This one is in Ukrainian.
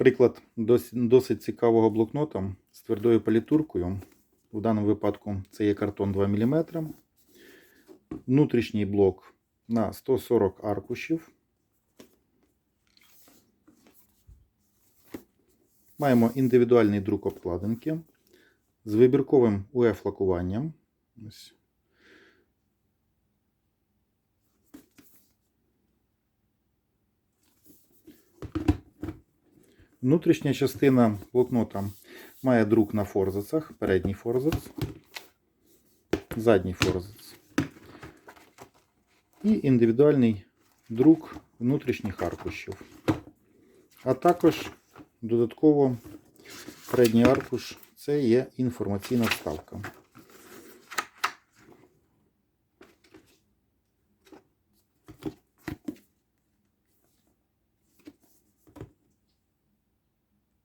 Приклад досить цікавого блокнота з твердою палітуркою. В даному випадку це є картон 2 мм. Внутрішній блок на 140 аркушів. Маємо індивідуальний друк обкладинки з вибірковим УЕ-флакуванням. Ось. Внутрішня частина блокнота має друк на форзацах, передній форзац, задній форзац. І індивідуальний друк внутрішніх аркушів. А також додатково передній аркуш це є інформаційна вставка.